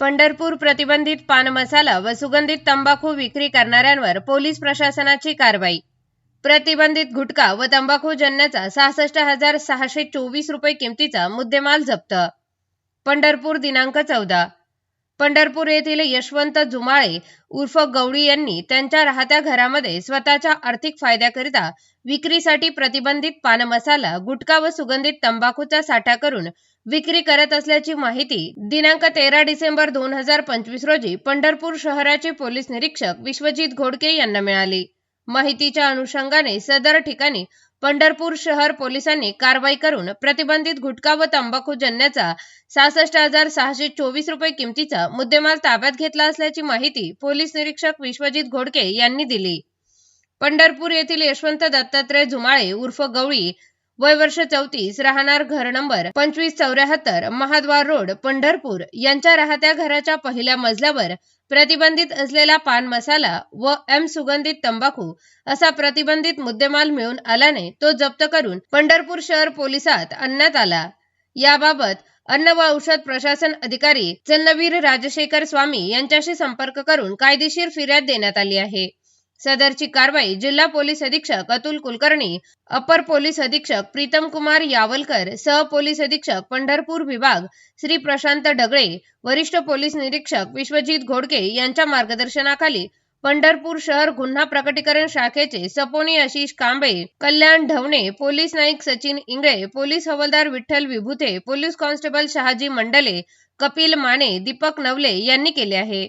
पंढरपूर प्रतिबंधित पान मसाला व सुगंधित तंबाखू विक्री करणाऱ्यांवर पोलीस प्रशासनाची कारवाई. प्रतिबंधित गुटखा व तंबाखू जन्याचा सहासष्ट हजार सहाशे चोवीस रुपये किमतीचा मुद्देमाल जप्त. पंढरपूर दिनांक चौदा. पंढरपूर येथील यशवंत जुमाळे उर्फ गवळी यांनी त्यांच्या राहत्या घरामध्ये स्वतःच्या आर्थिक फायद्याकरिता विक्रीसाठी प्रतिबंधित पान मसाला गुटखा व सुगंधित तंबाखूचा साठा करून विक्री करत असल्याची माहिती दिनांक तेरा डिसेंबर दोन हजार पंचवीस रोजी पंढरपूर शहराचे पोलीस निरीक्षक विश्वजित घोडके यांना मिळाली. माहितीच्या अनुषंगाने सदर ठिकाणी पंढरपूर शहर पोलिसांनी कारवाई करून प्रतिबंधित गुटखा व तंबाखू जन्याचा सहासष्ट हजार सहाशे चोवीस रुपये किमतीचा मुद्देमाल ताब्यात घेतला असल्याची माहिती पोलीस निरीक्षक विश्वजित घोडके यांनी दिली. पंढरपूर येथील यशवंत दत्तात्रय जुमाळे उर्फ गवळी वय वर्ष चौतीस राहणार घर नंबर पंचवीस चौऱ्याहत्तर महाद्वार रोड पंढरपूर. यांच्या राहत्या घराच्या पहिल्या मजल्यावर प्रतिबंधित असलेला पान मसाला व एम सुगंधित तंबाखू असा प्रतिबंधित मुद्देमाल मिळून आल्याने तो जप्त करून पंढरपूर शहर पोलिसात आणण्यात आला. याबाबत अन्न व औषध प्रशासन अधिकारी चन्नवीर राजशेखर स्वामी यांच्याशी संपर्क करून कायदेशीर फिर्याद देण्यात आली आहे. सदरची कारवाई जिल्हा पोलीस अधीक्षक अतुल कुलकर्णी अपर पोलीस अधीक्षक प्रीतम कुमार यावलकर सह पोलीस अधीक्षक पंढरपूर विभाग श्री प्रशांत ढगळे वरिष्ठ पोलीस निरीक्षक विश्वजित घोडके यांच्या मार्गदर्शनाखाली पंढरपूर शहर गुन्हा प्रकटीकरण शाखेचे सपोनी आशिष कांबे कल्याण ढवणे पोलीस नाईक सचिन इंगळे पोलीस हवालदार विठ्ठल विभुते पोलीस कॉन्स्टेबल शहाजी मंडले कपिल माने दीपक नवले यांनी केले आहे.